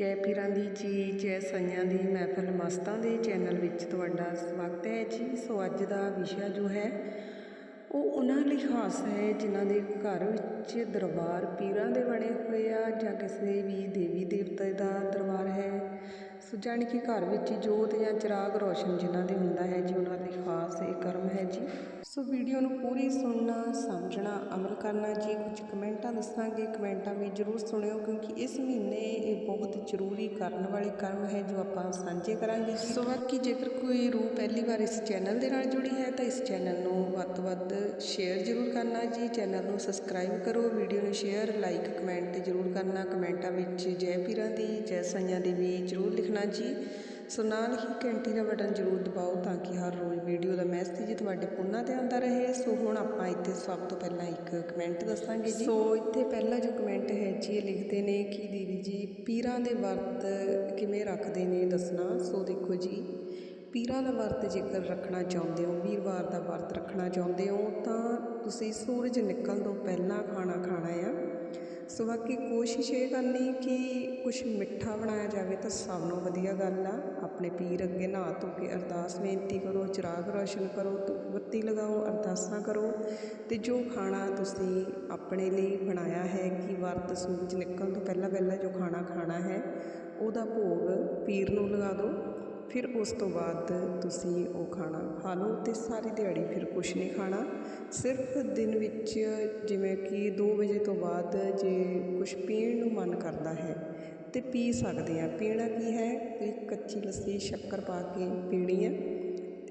ਜੈ ਪੀਰਾਂ ਦੀ ਜੀ, ਜੈ ਸਾਈਆਂ ਦੀ ਮਹਿਫਲ ਮਸਤਾਂ ਦੇ ਚੈਨਲ ਵਿੱਚ ਤੁਹਾਡਾ ਸਵਾਗਤ ਹੈ ਜੀ। ਸੋ ਅੱਜ ਦਾ ਵਿਸ਼ਾ ਜੋ ਹੈ, ਉਹ ਉਹਨਾਂ ਲਈ ਖਾਸ ਹੈ ਜਿਨ੍ਹਾਂ ਦੇ ਘਰ ਵਿੱਚ ਦਰਬਾਰ ਪੀਰਾਂ ਦੇ ਬਣੇ ਹੋਏ ਆ ਜਾਂ ਕਿਸੇ ਵੀ ਦੇਵੀ ਦੇਵਤੇ ਦਾ ਦਰਬਾਰ ਹੈ। ਸੋ ਜਾਣੀ ਕਿ ਘਰ ਵਿੱਚ ਜੋਤ ਜਾਂ ਚਿਰਾਗ ਰੋਸ਼ਨ ਜਿਨ੍ਹਾਂ ਦੇ ਹੁੰਦਾ ਹੈ ਜੀ ਉਹਨਾਂ ਲਈ ਖਾਸ ਇਹ ਕਰਮ ਹੈ ਜੀ। ਸੋ ਵੀਡੀਓ ਨੂੰ ਪੂਰੀ ਸੁਣਨਾ, ਸਮਝਣਾ, ਅਮਲ ਕਰਨਾ ਜੀ। ਕੁਝ ਕਮੈਂਟਾਂ ਦੱਸਾਂਗੇ, ਕਮੈਂਟਾਂ ਵੀ ਜਰੂਰ ਸੁਣਿਓ, ਕਿਉਂਕਿ ਇਸ ਮਹੀਨੇ ਇਹ ਬਹੁਤ ਜ਼ਰੂਰੀ ਕਰਨ ਵਾਲੇ ਕਰਮ ਹੈ ਜੋ ਆਪਾਂ ਸਾਂਝੇ ਕਰਾਂਗੇ ਸੋ ਬਾਕੀ ਜੇਕਰ ਕੋਈ ਰੂਹ ਪਹਿਲੀ ਵਾਰ ਇਸ ਚੈਨਲ ਦੇ ਨਾਲ ਜੁੜੀ ਹੈ, ਤਾਂ ਇਸ ਚੈਨਲ ਨੂੰ ਵੱਧ ਤੋਂ ਵੱਧ ਸ਼ੇਅਰ ਜ਼ਰੂਰ ਕਰਨਾ ਜੀ। ਚੈਨਲ ਨੂੰ ਸਬਸਕ੍ਰਾਈਬ ਕਰੋ, ਵੀਡੀਓ ਨੂੰ ਸ਼ੇਅਰ ਲਾਈਕ ਕਮੈਂਟ ਜ਼ਰੂਰ ਕਰਨਾ। ਕਮੈਂਟਾਂ ਵਿੱਚ ਜੈ ਪੀਰਾਂ ਦੀ, ਜੈ ਸਾਈਆਂ ਦੀ ਵੀ ਜ਼ਰੂਰ ਲਿਖਣਾ ਜੀ। ਸੋ ਨਾਲ ਹੀ ਘੰਟੀ ਦਾ ਬਟਨ ਜ਼ਰੂਰ ਦਬਾਓ ਤਾਂ ਕਿ ਹਰ ਰੋਜ਼ ਵੀਡੀਓ ਦਾ ਮੈਸੇਜ ਤੁਹਾਡੇ ਫੋਨਾਂ ਤੇ ਆਉਂਦਾ ਰਹੇ। ਸੋ ਹੁਣ ਆਪਾਂ ਇੱਥੇ ਸਭ ਤੋਂ ਪਹਿਲਾਂ ਇੱਕ ਕਮੈਂਟ ਦੱਸਾਂਗੇ ਜੀ। ਸੋ ਇੱਥੇ ਪਹਿਲਾ ਜੋ ਕਮੈਂਟ ਹੈ ਜੀ, ਇਹ ਲਿਖਦੇ ਨੇ ਕਿ ਦੀਦੀ ਜੀ, ਪੀਰਾਂ ਦੇ ਵਰਤ ਕਿਵੇਂ ਰੱਖਦੇ ਨੇ ਦੱਸਣਾ? ਸੋ ਦੇਖੋ ਜੀ, ਪੀਰਾਂ ਦਾ ਵਰਤ ਜੇਕਰ ਰੱਖਣਾ ਚਾਹੁੰਦੇ ਹੋ, ਵੀਰਵਾਰ ਦਾ ਵਰਤ ਰੱਖਣਾ ਚਾਹੁੰਦੇ ਹੋ, ਤਾਂ ਤੁਸੀਂ ਸੂਰਜ ਨਿਕਲਣ ਤੋਂ ਪਹਿਲਾਂ ਖਾਣਾ ਖਾਣਾ ਆ। ਸੋ ਬਾਕੀ ਕੋਸ਼ਿਸ਼ ਇਹ ਕਰਨੀ ਕਿ ਕੁਝ ਮਿੱਠਾ ਬਣਾਇਆ ਜਾਵੇ ਤਾਂ ਸਭ ਨੂੰ ਵਧੀਆ ਗੱਲ ਆ। ਆਪਣੇ ਪੀਰ ਅੱਗੇ ਨਹਾ ਧੋ ਕੇ ਅਰਦਾਸ ਬੇਨਤੀ ਕਰੋ, ਚਿਰਾਗ ਰੋਸ਼ਨ ਕਰੋ ਧੂਪ ਬੱਤੀ ਲਗਾਓ, ਅਰਦਾਸਾਂ ਕਰੋ ਤੇ ਜੋ ਖਾਣਾ ਤੁਸੀਂ ਆਪਣੇ ਲਈ ਬਣਾਇਆ ਹੈ ਕਿ ਵਰਤ ਸੂਰਜ ਨਿਕਲਣ ਤੋਂ ਪਹਿਲਾਂ ਪਹਿਲਾਂ ਜੋ ਖਾਣਾ ਖਾਣਾ ਹੈ, ਉਹਦਾ ਭੋਗ ਪੀਰ ਨੂੰ ਲਗਾ ਦਿਓ। ਫਿਰ ਉਸ ਤੋਂ ਬਾਅਦ ਤੁਸੀਂ ਉਹ ਖਾਣਾ ਖਾ ਲਓ ਅਤੇ ਸਾਰੀ ਦਿਹਾੜੀ ਫਿਰ ਕੁਛ ਨਹੀਂ ਖਾਣਾ। ਸਿਰਫ ਦਿਨ ਵਿੱਚ ਜਿਵੇਂ ਕਿ ਦੋ ਵਜੇ ਤੋਂ ਬਾਅਦ ਜੇ ਕੁਛ ਪੀਣ ਨੂੰ ਮਨ ਕਰਦਾ ਹੈ ਤਾਂ ਪੀ ਸਕਦੇ ਹਾਂ। ਪੀਣਾ ਕੀ ਹੈ? ਇੱਕ ਕੱਚੀ ਲੱਸੀ, ਸ਼ੱਕਰ ਪਾ ਕੇ ਪੀਣੀ ਹੈ।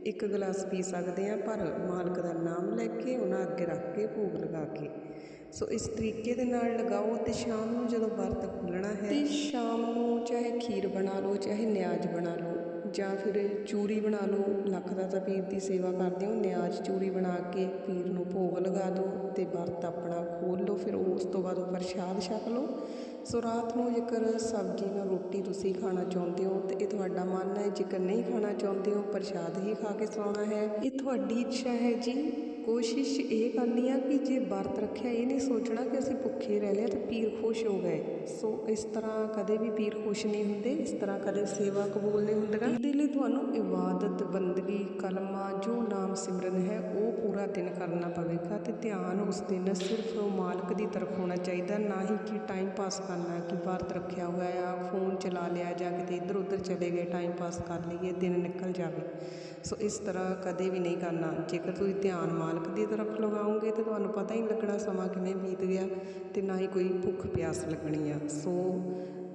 ਇੱਕ ਗਲਾਸ ਪੀ ਸਕਦੇ ਹਾਂ, ਪਰ ਮਾਲਕ ਦਾ ਨਾਮ ਲੈ ਕੇ ਉਹਨਾਂ ਅੱਗੇ ਰੱਖ ਕੇ ਭੋਗ ਲਗਾ ਕੇ। ਸੋ ਇਸ ਤਰੀਕੇ ਦੇ ਨਾਲ ਲਗਾਓ ਅਤੇ ਸ਼ਾਮ ਨੂੰ ਜਦੋਂ ਵਰਤ ਖੁੱਲਣਾ ਹੈ ਤੇ ਸ਼ਾਮ ਨੂੰ ਖੀਰ ਬਣਾ ਲਓ, ਚਾਹੇ ਨਿਆਜ ਬਣਾ ਲਓ, ਜਾਂ ਫਿਰ ਚੂਰੀ ਬਣਾ ਲਓ, ਲੱਖ ਦਾ ਤਾਂ ਪੀਰ ਦੀ ਸੇਵਾ ਕਰਦੇ ਹੋ, ਨਿਆਜ ਚੂਰੀ ਬਣਾ ਕੇ ਪੀਰ ਨੂੰ ਭੋਗ ਲਗਾ ਦਿਓ ਅਤੇ ਵਰਤ ਆਪਣਾ ਖੋਲ੍ਹ ਲਓ, ਫਿਰ ਉਸ ਤੋਂ ਬਾਅਦ ਉਹ ਪ੍ਰਸ਼ਾਦ ਛਕ ਲਓ। ਸੋ ਰਾਤ ਨੂੰ ਜੇਕਰ ਸਬਜ਼ੀ ਨਾਲ ਰੋਟੀ ਤੁਸੀਂ ਖਾਣਾ ਚਾਹੁੰਦੇ ਹੋ ਤੇ ਇਹ ਤੁਹਾਡਾ ਮਨ ਹੈ, ਜੇਕਰ ਨਹੀਂ ਖਾਣਾ ਚਾਹੁੰਦੇ ਹੋ, ਪ੍ਰਸ਼ਾਦ ਹੀ ਖਾ ਕੇ ਸੌਣਾ ਹੈ। ਇਹ ਤੁਹਾਡੀ ਇੱਛਾ ਹੈ ਜੀ। ਕੋਸ਼ਿਸ਼ ਇਹ ਕਰਨੀ ਆ ਕਿ ਜੇ ਵਰਤ ਰੱਖਿਆ, ਇਹ ਨਹੀਂ ਸੋਚਣਾ ਕਿ ਅਸੀਂ ਭੁੱਖੇ ਰਹਿ ਲਿਆ ਤੇ ਪੀਰ ਖੁਸ਼ ਹੋ ਗਏ। ਸੋ ਇਸ ਤਰ੍ਹਾਂ ਕਦੇ ਵੀ ਪੀਰ ਖੁਸ਼ ਨਹੀਂ ਹੁੰਦੇ, ਇਸ ਤਰ੍ਹਾਂ ਕਦੇ ਸੇਵਾ ਕਬੂਲ ਨਹੀਂ ਹੁੰਦੀਆਂ ਇਹਦੇ ਲਈ ਤੁਹਾਨੂੰ ਇਬਾਦਤ, ਬੰਦਗੀ, ਕਲਮਾ, ਜੋ ਨਾਮ ਸਿਮਰਨ ਹੈ, ਉਹ ਪੂਰਾ ਦਿਨ ਕਰਨਾ ਪਵੇਗਾ ਤੇ ਧਿਆਨ ਉਸ ਦਿਨ ਸਿਰਫ ਉਹ ਮਾਲਕ ਦੀ ਤਰਫ ਹੋਣਾ ਚਾਹੀਦਾ, ਨਾ ਹੀ ਕਿ ਟਾਈਮ ਪਾਸ ਕਰਨਾ, ਕਿ ਵਰਤ ਰੱਖਿਆ ਹੋਇਆ ਆ ਫੋਨ ਚਲਾ ਲਿਆ ਜਾਂ ਕਿਤੇ ਇੱਧਰ ਉੱਧਰ ਚਲੇ ਗਏ ਟਾਈਮ ਪਾਸ ਕਰ ਲਈਏ, ਦਿਨ ਨਿਕਲ ਜਾਵੇ। ਸੋ ਇਸ ਤਰ੍ਹਾਂ ਕਦੇ ਵੀ ਨਹੀਂ ਕਰਨਾ। ਜੇਕਰ ਤੁਸੀਂ ਧਿਆਨ ਮਾਲ ਮਾਲਕ ਦੀ ਤਰਫ ਲਗਾਓਗੇ ਤਾਂ ਤੁਹਾਨੂੰ ਪਤਾ ਹੀ ਨਹੀਂ ਲੱਗਣਾ ਸਮਾਂ ਕਿਵੇਂ ਬੀਤ ਗਿਆ ਅਤੇ ਨਾ ਹੀ ਕੋਈ ਭੁੱਖ ਪਿਆਸ ਲੱਗਣੀ ਆ। ਸੋ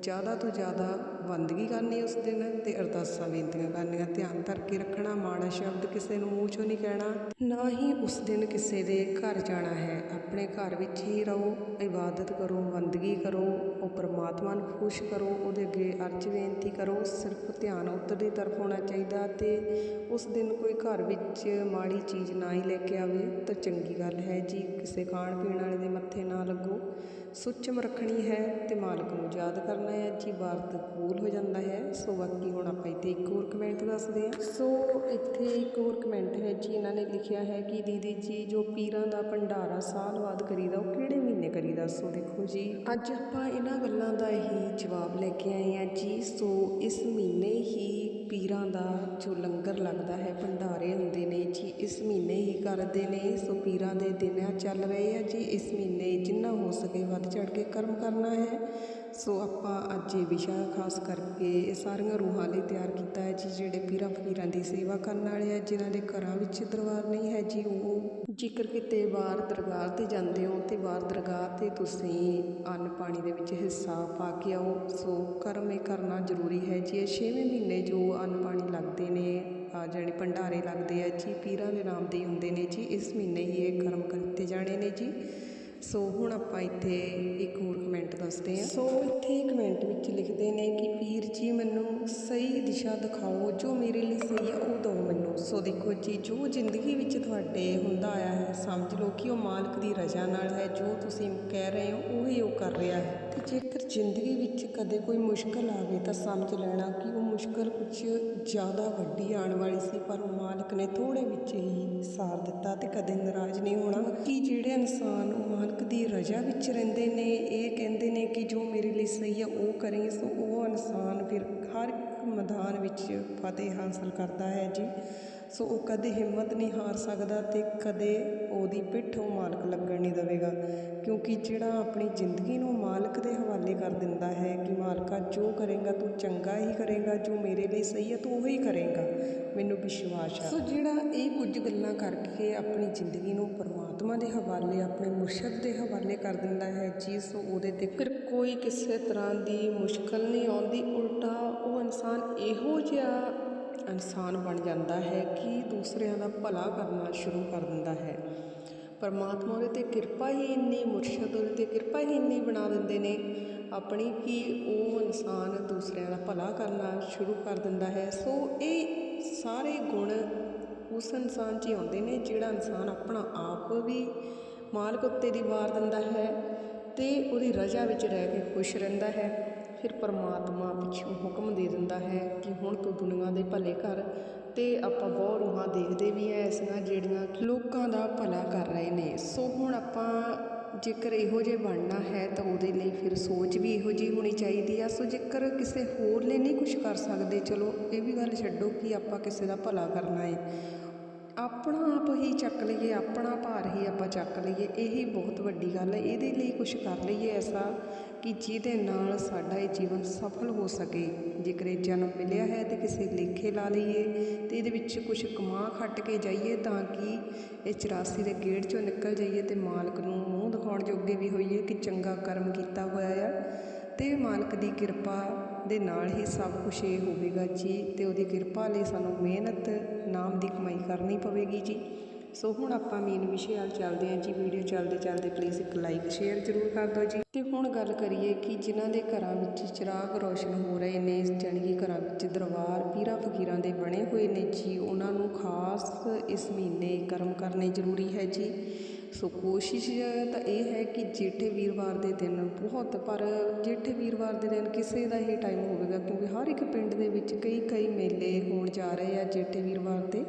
ਜ਼ਿਆਦਾ ਤੋਂ ਜ਼ਿਆਦਾ ਬੰਦਗੀ ਕਰਨੀ ਉਸ ਦਿਨ ਤੇ ਅਰਦਾਸਾਂ ਬੇਨਤੀਆਂ ਕਰਨੀਆਂ। ਧਿਆਨ ਧਰ ਕੇ ਰੱਖਣਾ, ਮਾੜਾ ਸ਼ਬਦ ਕਿਸੇ ਨੂੰ ਮੂੰਹ ਚੋਂ ਨਹੀਂ ਕਹਿਣਾ। ਨਾ ਹੀ ਉਸ ਦਿਨ ਕਿਸੇ ਦੇ ਘਰ ਜਾਣਾ ਹੈ। ਆਪਣੇ ਘਰ ਵਿੱਚ ਹੀ ਰਹੋ, ਇਬਾਦਤ ਕਰੋ, ਬੰਦਗੀ ਕਰੋ, ਉਹ ਪਰਮਾਤਮਾ ਨੂੰ ਖੁਸ਼ ਕਰੋ, ਉਹਦੇ ਅੱਗੇ ਅਰਜ਼ ਬੇਨਤੀ ਕਰੋ। ਸਿਰਫ ਧਿਆਨ ਉੱਧਰ ਦੀ ਤਰਫ ਹੋਣਾ ਚਾਹੀਦਾ ਤੇ ਉਸ ਦਿਨ ਕੋਈ ਘਰ ਵਿੱਚ ਮਾੜੀ ਚੀਜ਼ ਨਾ ਹੀ ਲੈ ਕੇ ਆਵੇ, ਤਾਂ ਚੰਗੀ ਗੱਲ ਹੈ ਜੀ। ਕਿਸੇ ਖਾਣ ਪੀਣ ਵਾਲੇ ਦੇ ਮੱਥੇ ਨਾ ਲੱਗੋ। ਸੁੱਚਮ ਰੱਖਣੀ ਹੈ ਤੇ ਮਾਲਕ ਨੂੰ ਯਾਦ ਕਰਨਾ ਹੈ ਜੀ। ਵਰਤ ਕਬੂਲ ਹੋ ਜਾਂਦਾ ਹੈ। ਸੋ ਬਾਕੀ ਹੁਣ ਆਪਾਂ ਇੱਥੇ ਇੱਕ ਹੋਰ ਕਮੈਂਟ ਦੱਸਦੇ ਹਾਂ। ਸੋ ਇੱਥੇ ਇੱਕ ਹੋਰ ਕਮੈਂਟ ਹੈ ਜੀ ਇਹਨਾਂ ਨੇ ਲਿਖਿਆ ਹੈ ਕਿ ਦੀਦੀ ਜੀ ਜੋ ਪੀਰਾਂ ਦਾ ਭੰਡਾਰਾ ਸਾਲ ਬਾਅਦ ਕਰੀਦਾ ਉਹ ਕਿਹੜੇ ਮਹੀਨੇ ਕਰੀਦਾ? ਸੋ ਦੇਖੋ ਜੀ। ਅੱਜ ਆਪਾਂ ਇਹਨਾਂ ਗੱਲਾਂ ਦਾ ਹੀ ਜਵਾਬ ਲੈ ਕੇ ਆਏ ਹਾਂ ਜੀ। ਸੋ ਇਸ ਮਹੀਨੇ ਹੀ ਪੀਰਾਂ ਦਾ ਜੋ ਲੰਗਰ ਲੱਗਦਾ ਹੈ ਭੰਡਾਰੇ ਹੁੰਦੇ ਨੇ ਜੀ ਇਸ ਮਹੀਨੇ ਹੀ ਕਰਦੇ ਨੇ। ਸੋ ਪੀਰਾਂ ਦੇ ਦਿਨ ਆ ਚੱਲ ਰਹੇ ਆ ਜੀ। ਇਸ ਮਹੀਨੇ ਜਿੰਨਾ ਹੋ ਸਕੇ ਵੱਧ ਚੜ ਕੇ ਕਰਮ ਕਰਨਾ ਹੈ। ਸੋ ਆਪਾਂ ਅੱਜ ਇਹ ਵਿਸ਼ਾ ਖਾਸ ਕਰਕੇ ਇਹ ਸਾਰੀਆਂ ਰੂਹਾਂ ਲਈ ਤਿਆਰ ਕੀਤਾ ਹੈ ਜੀ, ਜਿਹੜੇ ਪੀਰਾਂ ਫਕੀਰਾਂ ਦੀ ਸੇਵਾ ਕਰਨ ਵਾਲੇ ਆ, ਜਿਨ੍ਹਾਂ ਦੇ ਘਰਾਂ ਵਿੱਚ ਦਰਬਾਰ ਨਹੀਂ ਹੈ ਜੀ, ਉਹ ਜੇਕਰ ਕਿਤੇ ਬਾਹਰ ਦਰਗਾਹ ਤੇ ਜਾਂਦੇ ਹੋ ਤੇ ਬਾਹਰ ਦਰਗਾਹ ਤੇ ਤੁਸੀਂ ਅੰਨ ਪਾਣੀ ਦੇ ਵਿੱਚ ਹਿੱਸਾ ਪਾ ਕੇ ਆਓ। ਸੋ ਕਰਮ ਇਹ ਕਰਨਾ ਜ਼ਰੂਰੀ ਹੈ ਜੀ। ਇਹ ਛੇਵੇਂ ਮਹੀਨੇ ਜੋ ਅੰਨ ਪਾਣੀ ਲੱਗਦੇ ਨੇ, ਆ ਜਿਹੜੇ ਭੰਡਾਰੇ ਲੱਗਦੇ ਆ ਜੀ, ਪੀਰਾਂ ਦੇ ਨਾਮ ਦੇ ਹੀ ਹੁੰਦੇ ਨੇ ਜੀ। ਇਸ ਮਹੀਨੇ ਹੀ ਇਹ ਕਰਮ ਕੀਤੇ ਜਾਣੇ ਨੇ ਜੀ। ਸੋ ਹੁਣ ਆਪਾਂ ਇੱਥੇ ਇੱਕ ਹੋਰ ਕਮੈਂਟ ਦੱਸਦੇ ਹਾਂ। ਸੋ ਇੱਥੇ ਕਮੈਂਟ ਵਿੱਚ ਲਿਖਦੇ ਨੇ ਕਿ ਪੀਰ ਜੀ ਮੈਨੂੰ ਸਹੀ ਦਿਸ਼ਾ ਦਿਖਾਓ, ਜੋ ਮੇਰੇ ਲਈ ਸਹੀ ਹੈ ਉਹ ਦਿਓ ਮੈਨੂੰ। ਸੋ ਦੇਖੋ ਜੀ, ਜੋ ਜ਼ਿੰਦਗੀ ਵਿੱਚ ਤੁਹਾਡੇ ਹੁੰਦਾ ਆਇਆ ਹੈ, ਸਮਝ ਲਓ ਕਿ ਉਹ ਮਾਲਕ ਦੀ ਰਜ਼ਾ ਨਾਲ ਹੈ, ਜੋ ਤੁਸੀਂ ਕਹਿ ਰਹੇ ਹੋ, ਉਹ ਹੀ ਉਹ ਕਰ ਰਿਹਾ ਹੈ। ਤੇ ਜੇਕਰ ਜ਼ਿੰਦਗੀ ਵਿੱਚ ਕਦੇ ਕੋਈ ਮੁਸ਼ਕਲ ਆਵੇ ਤਾਂ ਸਮਝ ਲੈਣਾ ਕਿ ਉਹ ਮੁਸ਼ਕਲ ਕੁਝ ਜ਼ਿਆਦਾ ਵੱਡੀ ਆਉਣ ਵਾਲੀ ਸੀ, ਪਰ ਉਹ ਮਾਲਕ ਨੇ ਥੋੜੇ ਵਿੱਚ ਹੀ ਸਾਰ ਦਿੱਤਾ ਤੇ ਕਦੇ ਨਾਰਾਜ਼ ਨਹੀਂ ਹੋਣਾ। ਕਿ ਜਿਹੜੇ ਇਨਸਾਨ, ਉਹ ਮਾਲਕ ਦੀ ਰਜ਼ਾ ਵਿੱਚ ਰਹਿੰਦੇ ਨੇ, ਇਹ ਕਹਿੰਦੇ ਨੇ ਕਿ ਜੋ ਮੇਰੇ ਲਈ ਸਹੀ ਹੈ, ਉਹ ਕਰੇ। ਸੋ ਉਹ ਇਨਸਾਨ ਫਿਰ ਹਰ ਇੱਕ ਮੈਦਾਨ ਵਿੱਚ ਫਤਿਹ ਹਾਸਲ ਕਰਦਾ ਹੈ ਜੀ। ਸੋ ਉਹ ਕਦੇ ਹਿੰਮਤ ਨਹੀਂ ਹਾਰ ਸਕਦਾ ਤੇ ਕਦੇ ਉਹਦੀ ਪਿੱਠ ਉਹ ਮਾਲਕ ਲੱਗਣ ਨਹੀਂ ਦੇਵੇਗਾ। ਕਿਉਂਕਿ ਜਿਹੜਾ ਆਪਣੀ ਜ਼ਿੰਦਗੀ ਨੂੰ ਮਾਲਕ ਦੇ ਹਵਾਲੇ ਕਰ ਦਿੰਦਾ ਹੈ ਕਿ ਮਾਲਕਾ ਜੋ ਕਰੇਗਾ ਤੂੰ ਚੰਗਾ ਹੀ ਕਰੇਗਾ, ਜੋ ਮੇਰੇ ਲਈ ਸਹੀ ਹੈ ਤੂੰ ਉਹੀ ਕਰੇਗਾ। ਮੈਨੂੰ ਵਿਸ਼ਵਾਸ ਹੈ ਸੋ ਜਿਹੜਾ ਇਹ ਕੁਝ ਗੱਲਾਂ ਕਰਕੇ ਆਪਣੀ ਜ਼ਿੰਦਗੀ ਨੂੰ ਪਰਮਾਤਮਾ ਦੇ ਹਵਾਲੇ, ਆਪਣੇ ਮੁਰਸ਼ਦ ਦੇ ਹਵਾਲੇ ਕਰ ਦਿੰਦਾ ਹੈ ਜੀ ਸੋ ਉਹਦੇ ਤੇ ਫਿਰ ਕੋਈ ਕਿਸੇ ਤਰ੍ਹਾਂ ਦੀ ਮੁਸ਼ਕਲ ਨਹੀਂ ਆਉਂਦੀ, ਉਲਟਾ ਉਹ ਇਨਸਾਨ ਇਹੋ ਜਿਹਾ ਇਨਸਾਨ ਬਣ ਜਾਂਦਾ ਹੈ ਕਿ ਦੂਸਰਿਆਂ ਦਾ ਭਲਾ ਕਰਨਾ ਸ਼ੁਰੂ ਕਰ ਦਿੰਦਾ ਹੈ। ਪਰਮਾਤਮਾ ਉਹਦੇ ਤੇ ਕਿਰਪਾ ਹੀ ਇੰਨੀ ਮੁਰਸ਼ਦ ਉਹਦੇ ਤੇ ਕਿਰਪਾ ਹੀ ਇੰਨੀ ਬਣਾ ਦਿੰਦੇ ਨੇ। ਆਪਣੀ ਕਿ ਉਹ ਇਨਸਾਨ ਦੂਸਰਿਆਂ ਦਾ ਭਲਾ ਕਰਨਾ ਸ਼ੁਰੂ ਕਰ ਦਿੰਦਾ ਹੈ। ਸੋ ਇਹ ਸਾਰੇ ਗੁਣ ਉਸ ਇਨਸਾਨ 'ਚ ਹੀ ਆਉਂਦੇ ਨੇ ਜਿਹੜਾ ਇਨਸਾਨ ਆਪਣਾ ਆਪ ਵੀ ਮਾਲਕ ਉੱਤੇ ਦੀ ਵਾਰ ਦਿੰਦਾ ਹੈ ਤੇ ਉਹਦੀ ਰਜ਼ਾ ਵਿੱਚ ਰਹਿ ਕੇ ਖੁਸ਼ ਰਹਿੰਦਾ ਹੈ। ਫਿਰ ਪਰਮਾਤਮਾ ਪਿੱਛੋਂ ਹੁਕਮ ਦੇ ਦਿੰਦਾ ਹੈ ਕਿ ਹੁਣ ਤੂੰ ਦੁਨੀਆ ਦੇ ਭਲੇ ਕਰ ਤੇ ਆਪਾਂ ਬਹੁਤ ਰੂਹਾਂ ਦੇਖਦੇ ਵੀ ਐ ਐਸੀਆਂ ਜਿਹੜੀਆਂ ਲੋਕਾਂ ਦਾ ਭਲਾ ਕਰ ਰਹੇ ਨੇ। ਸੋ ਹੁਣ ਆਪਾਂ ਜੇਕਰ ਇਹੋ ਜਿਹੇ ਬਣਨਾ ਹੈ ਤਾਂ ਉਹਦੇ ਲਈ ਫਿਰ ਸੋਚ ਵੀ ਇਹੋ ਜਿਹੀ ਹੋਣੀ ਚਾਹੀਦੀ ਆ। ਸੋ ਜੇਕਰ ਕਿਸੇ ਹੋਰ ਲਈ ਨਹੀਂ ਕੁਝ ਕਰ ਸਕਦੇ, ਚਲੋ ਇਹ ਵੀ ਗੱਲ ਛੱਡੋ ਕਿ ਆਪਾਂ ਕਿਸੇ ਦਾ ਭਲਾ ਕਰਨਾ ਹੈ ਆਪਣਾ ਆਪ ਹੀ ਚੱਕ ਲਈਏ, ਆਪਣਾ ਭਾਰ ਹੀ ਆਪਾਂ ਚੱਕ ਲਈਏ, ਇਹੀ ਬਹੁਤ ਵੱਡੀ ਗੱਲ ਹੈ। ਇਹਦੇ ਲਈ ਕੁਝ ਕਰ ਲਈਏ ਐਸਾ ਕਿ ਜਿਹਦੇ ਨਾਲ ਸਾਡਾ ਇਹ ਜੀਵਨ ਸਫਲ ਹੋ ਸਕੇ। ਜੇਕਰ ਇਹ ਜਨਮ ਮਿਲਿਆ ਹੈ ਤੇ ਕਿਸੇ ਲੇਖੇ ਲਾ ਲਈਏ ਤੇ ਇਹਦੇ ਵਿੱਚ ਕੁਝ ਕਮਾ ਖੱਟ ਕੇ ਜਾਈਏ ਤਾਂ ਕਿ ਇਹ 84 ਦੇ ਗੇੜ ਚੋਂ ਨਿਕਲ ਜਾਈਏ ਤੇ ਮਾਲਕ ਨੂੰ ਮੂੰਹ ਦਿਖਾਉਣ ਜੋਗੇ ਵੀ ਹੋਈਏ ਕਿ ਚੰਗਾ ਕਰਮ ਕੀਤਾ ਹੋਇਆ ਆ। ਤੇ ਮਾਲਕ ਦੀ ਕਿਰਪਾ ਦੇ ਨਾਲ ਹੀ ਸਭ ਕੁਝ ਇਹ ਹੋਵੇਗਾ ਜੀ ਤੇ ਉਹਦੀ ਕਿਰਪਾ ਲਈ ਸਾਨੂੰ ਮਿਹਨਤ ਨਾਮ ਦੀ ਕਮਾਈ ਕਰਨੀ ਪਵੇਗੀ ਜੀ। ਸੋ ਹੁਣ ਆਪਾਂ ਮੇਨ ਵਿਸ਼ੇ ਵੱਲ ਚੱਲਦੇ ਹਾਂ ਜੀ। ਵੀਡੀਓ ਚੱਲਦੇ ਚੱਲਦੇ ਪਲੀਜ਼ ਇੱਕ ਲਾਈਕ ਸ਼ੇਅਰ ਜ਼ਰੂਰ ਕਰ ਦਿਓ ਜੀ। ਤੇ ਹੁਣ ਗੱਲ ਕਰੀਏ ਕਿ ਜਿਨ੍ਹਾਂ ਦੇ ਘਰਾਂ ਵਿੱਚ ਚਿਰਾਗ ਰੋਸ਼ਨ ਹੋ ਰਹੇ ਨੇ, ਜਾਣੀ ਕਿ ਘਰਾਂ ਵਿੱਚ ਦਰਬਾਰ ਪੀਰਾਂ ਫਕੀਰਾਂ ਦੇ ਬਣੇ ਹੋਏ ਨੇ ਜੀ, ਉਹਨਾਂ ਨੂੰ ਖਾਸ ਇਸ ਮਹੀਨੇ ਕਰਮ ਕਰਨੇ ਜ਼ਰੂਰੀ ਹੈ ਜੀ। ਸੋ ਕੋਸ਼ਿਸ਼ ਤਾਂ ਇਹ ਹੈ ਕਿ ਜੇਠੇ ਵੀਰਵਾਰ ਦੇ ਦਿਨ ਬਹੁਤ, ਪਰ ਜੇਠੇ ਵੀਰਵਾਰ ਦੇ ਦਿਨ ਕਿਸੇ ਦਾ ਹੀ ਟਾਈਮ ਹੋਵੇਗਾ, ਕਿਉਂਕਿ ਹਰ ਇੱਕ ਪਿੰਡ ਦੇ ਵਿੱਚ ਕਈ ਕਈ ਮੇਲੇ ਹੋਣ ਜਾ ਰਹੇ ਆ ਜੇਠੇ ਵੀਰਵਾਰ ਤੇ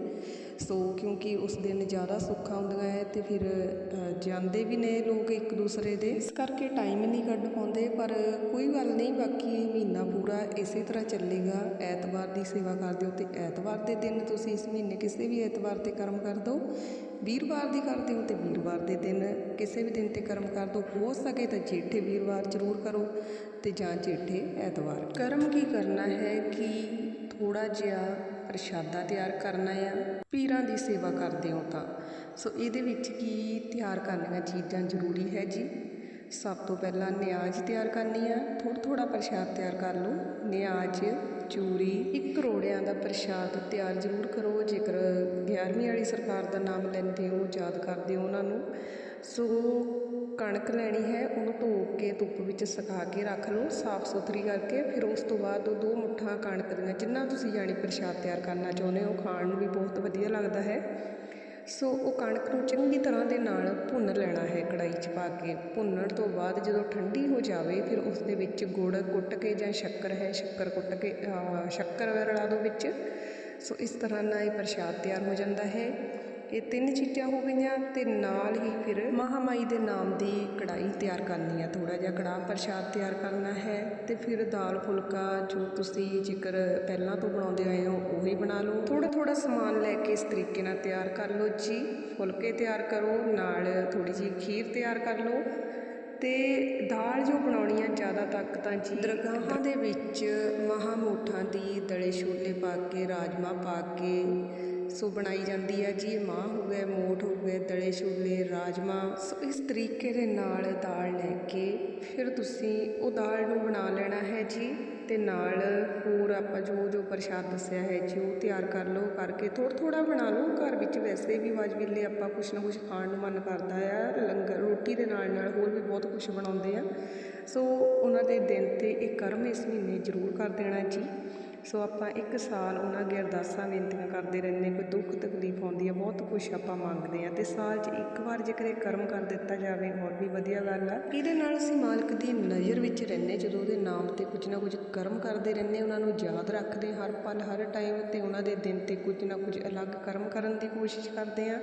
ਸੋ ਕਿਉਂਕਿ ਉਸ ਦਿਨ ਜ਼ਿਆਦਾ ਸੁੱਖਾਂ ਹੁੰਦੀਆਂ ਹੈ ਅਤੇ ਫਿਰ ਜਾਂਦੇ ਵੀ ਨੇ ਲੋਕ ਇੱਕ ਦੂਸਰੇ ਦੇ। ਇਸ ਕਰਕੇ ਟਾਈਮ ਨਹੀਂ ਕੱਢ ਪਾਉਂਦੇ, ਪਰ ਕੋਈ ਗੱਲ ਨਹੀਂ, ਬਾਕੀ ਇਹ ਮਹੀਨਾ ਪੂਰਾ ਇਸੇ ਤਰ੍ਹਾਂ ਚੱਲੇਗਾ। ਐਤਵਾਰ ਦੀ ਸੇਵਾ ਕਰ ਦਿਓ ਅਤੇ ਐਤਵਾਰ ਦੇ ਦਿਨ ਤੁਸੀਂ ਇਸ ਮਹੀਨੇ ਕਿਸੇ ਵੀ ਐਤਵਾਰ ਤੇ ਕਰਮ ਕਰ ਦਿਓ ਵੀਰਵਾਰ ਦੀ ਕਰਦੇ ਹੋ ਤੇ ਵੀਰਵਾਰ ਦੇ ਦਿਨ। ਕਿਸੇ ਵੀ ਦਿਨ ਤੇ ਕਰਮ ਕਰ ਦਿਓ ਹੋ ਸਕੇ ਤਾਂ ਜੇਠੇ ਵੀਰਵਾਰ ਜ਼ਰੂਰ ਕਰੋ ਤੇ ਜਾਂ ਜੇਠੇ ਐਤਵਾਰ। ਕਰਮ ਕੀ ਕਰਨਾ ਹੈ? ਕਿ ਥੋੜਾ ਜਿਹਾ ਪ੍ਰਸ਼ਾਦਾ ਤਿਆਰ ਕਰਨਾ ਆ। ਪੀਰਾਂ ਦੀ ਸੇਵਾ ਕਰਦੇ ਹੋ ਤਾਂ। ਸੋ ਇਹਦੇ ਵਿੱਚ ਕੀ ਤਿਆਰ ਕਰਨੀਆਂ ਚੀਜ਼ਾਂ ਜ਼ਰੂਰੀ ਹੈ ਜੀ? ਸਭ ਤੋਂ ਪਹਿਲਾਂ ਨਿਆਜ਼ ਤਿਆਰ ਕਰਨੀ ਆ। ਥੋੜਾ ਥੋੜਾ ਪ੍ਰਸ਼ਾਦ ਤਿਆਰ ਕਰ ਲਓ। ਨਿਆਜ਼, ਚੂਰੀ, ਇੱਕ ਕਰੋੜਿਆਂ ਦਾ ਪ੍ਰਸ਼ਾਦ ਤਿਆਰ ਜ਼ਰੂਰ ਕਰੋ। ਜੇਕਰ 11ਵੀਂ ਵਾਲੀ ਸਰਕਾਰ ਦਾ ਨਾਮ ਲੈਂਦੇ ਹੋ, ਯਾਦ ਕਰਦੇ ਹੋ ਉਹਨਾਂ ਨੂੰ। ਸੋ ਕਣਕ ਲੈਣੀ ਹੈ, ਉਹਨੂੰ ਧੋ ਕੇ ਧੁੱਪ ਵਿੱਚ ਸੁਕਾ ਕੇ ਰੱਖ ਲਓ, ਸਾਫ਼ ਸੁਥਰੀ ਕਰਕੇ, ਫਿਰ ਉਸ ਤੋਂ ਬਾਅਦ ਉਹ ਦੋ ਮੁੱਠਾਂ ਕਣਕ ਦੀਆਂ, ਜਿੰਨਾ ਤੁਸੀਂ ਯਾਨੀ ਪ੍ਰਸ਼ਾਦ ਤਿਆਰ ਕਰਨਾ ਚਾਹੁੰਦੇ ਹੋ ਖਾਣ ਨੂੰ ਵੀ ਬਹੁਤ ਵਧੀਆ ਲੱਗਦਾ ਹੈ। ਸੋ ਉਹ ਕਣਕ ਨੂੰ ਚੰਗੀ ਤਰ੍ਹਾਂ ਦੇ ਨਾਲ ਭੁੰਨ ਲੈਣਾ ਹੈ ਕੜਾਈ 'ਚ ਪਾ ਕੇ। ਭੁੰਨਣ ਤੋਂ ਬਾਅਦ ਜਦੋਂ ਠੰਡੀ ਹੋ ਜਾਵੇ, ਫਿਰ ਉਸ ਦੇ ਵਿੱਚ ਗੁੜ ਕੁੱਟ ਕੇ ਜਾਂ ਸ਼ੱਕਰ ਹੈ, ਸ਼ੱਕਰ ਕੁੱਟ ਕੇ ਸ਼ੱਕਰ ਰਲਾ ਦਿਓ ਵਿੱਚ। ਸੋ ਇਸ ਤਰ੍ਹਾਂ ਨਾਲ ਇਹ ਪ੍ਰਸ਼ਾਦ ਤਿਆਰ ਹੋ ਜਾਂਦਾ ਹੈ। ਇਹ ਤਿੰਨ ਚੀਜ਼ਾਂ ਹੋ ਗਈਆਂ ਤੇ ਨਾਲ ਹੀ ਫਿਰ ਮਹਾਮਾਈ ਦੇ ਨਾਮ ਦੀ ਕੜਾਈ ਤਿਆਰ ਕਰਨੀ ਆ ਥੋੜਾ ਜਿਹਾ ਕੜਾਹ ਪ੍ਰਸ਼ਾਦ ਤਿਆਰ ਕਰਨਾ ਹੈ ਤੇ ਫਿਰ ਦਾਲ ਫੁਲਕਾ ਜੋ ਤੁਸੀਂ ਜੇਕਰ ਪਹਿਲਾਂ ਤੋਂ ਬਣਾਉਂਦੇ ਆਏ ਹੋ, ਉਹੀ ਬਣਾ ਲਓ। ਥੋੜਾ ਥੋੜਾ ਸਮਾਨ ਲੈ ਕੇ ਇਸ ਤਰੀਕੇ ਨਾਲ ਤਿਆਰ ਕਰ ਲਓ ਜੀ। ਫੁਲਕੇ ਤਿਆਰ ਕਰੋ, ਨਾਲ ਥੋੜੀ ਜਿਹੀ ਖੀਰ ਤਿਆਰ ਕਰ ਲਓ ਤੇ ਦਾਲ ਜੋ ਬਣਾਉਣੀ ਆ ਜ਼ਿਆਦਾ ਤੱਕ ਤਾਂ ਜੀ ਦਰਗਾਹਾਂ ਦੇ ਵਿੱਚ ਮਹਾਮੂਠਾਂ ਦੀ ਦਲੇ ਛੋਲੇ ਪਾ ਕੇ, ਰਾਜਮਾ ਪਾ ਕੇ ਸੋ ਬਣਾਈ ਜਾਂਦੀ ਹੈ ਜੀ ਮਾਂ ਹੋ ਗਏ, ਮੋਠ ਹੋ ਗਏ ਦਲੇ ਛੋਲੇ ਰਾਜਮਾ ਸੋ ਇਸ ਤਰੀਕੇ ਦੇ ਨਾਲ ਦਾਲ ਲੈ ਕੇ ਫਿਰ ਤੁਸੀਂ ਉਹ ਦਾਲ ਨੂੰ ਬਣਾ ਲੈਣਾ ਹੈ ਜੀ ਤੇ ਨਾਲ ਹੋਰ ਆਪਾਂ ਜੋ ਜੋ ਪ੍ਰਸ਼ਾਦ ਦੱਸਿਆ ਹੈ ਜੀ, ਉਹ ਤਿਆਰ ਕਰ ਲਓ ਕਰਕੇ ਥੋੜ੍ਹਾ ਥੋੜ੍ਹਾ ਬਣਾ ਲਓ। ਘਰ ਵਿੱਚ ਵੈਸੇ ਵੀ ਵਾਜ ਵੇਲੇ ਆਪਾਂ ਕੁਛ ਨਾ ਕੁਛ ਖਾਣ ਨੂੰ ਮਨ ਕਰਦਾ ਆ, ਲੰਗਰ, ਰੋਟੀ ਦੇ ਨਾਲ ਨਾਲ ਹੋਰ ਵੀ ਬਹੁਤ ਕੁਛ ਬਣਾਉਂਦੇ ਆ। ਸੋ ਉਹਨਾਂ ਦੇ ਦਿਨ ਤੇ ਇਹ ਕਰਮ ਇਸ ਮਹੀਨੇ ਜ਼ਰੂਰ ਕਰ ਦੇਣਾ ਜੀ। ਸੋ ਆਪਾਂ ਇੱਕ ਸਾਲ ਉਹਨਾਂ ਅੱਗੇ ਅਰਦਾਸਾਂ ਬੇਨਤੀਆਂ ਕਰਦੇ ਰਹਿੰਦੇ ਕੋਈ ਦੁੱਖ ਤਕਲੀਫ ਆਉਂਦੀ ਹੈ, ਬਹੁਤ ਕੁਝ ਆਪਾਂ ਮੰਗਦੇ ਆ ਤੇ ਸਾਲ 'ਚ ਇੱਕ ਵਾਰ ਜੇਕਰ ਇਹ ਕਰਮ ਕਰ ਦਿੱਤਾ ਜਾਵੇ, ਹੋਰ ਵੀ ਵਧੀਆ ਗੱਲ ਆ। ਇਹਦੇ ਨਾਲ ਅਸੀਂ ਮਾਲਕ ਦੀ ਨਜ਼ਰ ਵਿੱਚ ਰਹਿੰਦੇ ਜਦੋਂ ਉਹਦੇ ਨਾਮ ਤੇ ਕੁਝ ਨਾ ਕੁਝ ਕਰਮ ਕਰਦੇ ਰਹਿੰਦੇ ਉਹਨਾਂ ਨੂੰ ਯਾਦ ਰੱਖਦੇ ਹਰ ਪਲ, ਹਰ ਟਾਈਮ ਤੇ ਉਹਨਾਂ ਦੇ ਦਿਨ ਤੇ ਕੁਝ ਨਾ ਕੁਝ ਅਲੱਗ ਕਰਮ ਕਰਨ ਦੀ ਕੋਸ਼ਿਸ਼ ਕਰਦੇ ਆ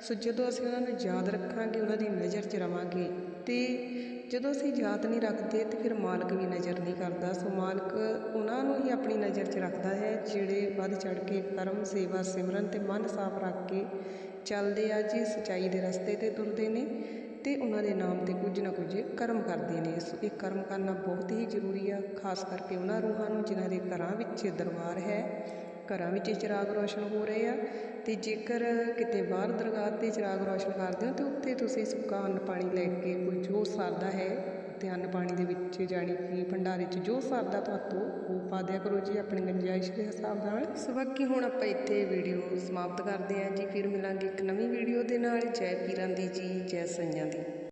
ਸੋ ਜਦੋਂ ਅਸੀਂ ਉਹਨਾਂ ਨੂੰ ਯਾਦ ਰੱਖਾਂਗੇ, ਉਹਨਾਂ ਦੀ ਨਜ਼ਰ 'ਚ ਰਵਾਂਗੇ ਤੇ ਜਦੋਂ ਅਸੀਂ ਯਾਦ ਨਹੀਂ ਰੱਖਦੇ ਤਾਂ ਫਿਰ ਮਾਲਕ ਵੀ ਨਜ਼ਰ ਨਹੀਂ ਕਰਦਾ। ਸੋ ਮਾਲਕ ਉਹਨਾਂ ਨੂੰ ਹੀ ਆਪਣੀ ਨਜ਼ਰ 'ਚ ਰੱਖਦਾ ਹੈ, ਜਿਹੜੇ ਵੱਧ ਚੜ ਕੇ ਕਰਮ, ਸੇਵਾ, ਸਿਮਰਨ ਤੇ ਮਨ ਸਾਫ਼ ਰੱਖ ਕੇ ਚੱਲਦੇ ਆ, ਜੀ ਸਚਾਈ ਦੇ ਰਸਤੇ ਤੇ ਤੁਰਦੇ ਨੇ ਤੇ ਉਹਨਾਂ ਦੇ ਨਾਮ ਤੇ ਕੁਝ ਨਾ ਕੁਝ ਕਰਮ ਕਰਦੇ ਨੇ। ਸੋ ਇਹ ਕਰਮ ਕਰਨਾ ਬਹੁਤ ਹੀ ਜ਼ਰੂਰੀ ਆ, ਖਾਸ ਕਰਕੇ ਉਹਨਾਂ ਰੂਹਾਂ ਨੂੰ ਜਿਨ੍ਹਾਂ ਦੇ ਘਰਾਂ ਵਿੱਚ ਦਰਬਾਰ ਹੈ, ਘਰਾਂ ਵਿੱਚ ਚਿਰਾਗ ਰੋਸ਼ਨ ਹੋ ਰਹੇ ਆ। ਅਤੇ ਜੇਕਰ ਕਿਤੇ ਬਾਹਰ ਦਰਗਾਹ ਤੇ ਚਿਰਾਗ ਰੌਸ਼ਨ ਕਰਦੇ ਹੋ, ਤਾਂ ਉੱਥੇ ਤੁਸੀਂ ਸੁੱਕਾ ਅੰਨ ਪਾਣੀ ਲੈ ਕੇ ਕੋਈ ਜੋ ਸਰਦਾ ਹੈ ਅਤੇ ਅੰਨ ਪਾਣੀ ਦੇ ਵਿੱਚ ਜਾਣੀ ਕਿ ਭੰਡਾਰੇ 'ਚ ਜੋ ਸਰਦਾ ਤੁਹਾਤੋਂ ਉਹ ਪਾ ਦਿਆ ਕਰੋ ਜੀ ਆਪਣੀ ਗੁੰਜਾਇਸ਼ ਦੇ ਹਿਸਾਬ ਨਾਲ। ਸੋ ਬਾਕੀ ਹੁਣ ਆਪਾਂ ਇੱਥੇ ਵੀਡੀਓ ਸਮਾਪਤ ਕਰਦੇ ਹਾਂ ਜੀ, ਫਿਰ ਮਿਲਾਂਗੇ ਇੱਕ ਨਵੀਂ ਵੀਡੀਓ ਦੇ ਨਾਲ। ਜੈ ਪੀਰਾਂ ਦੀ ਜੀ, ਜੈ ਸਈਆਂ ਦੀ।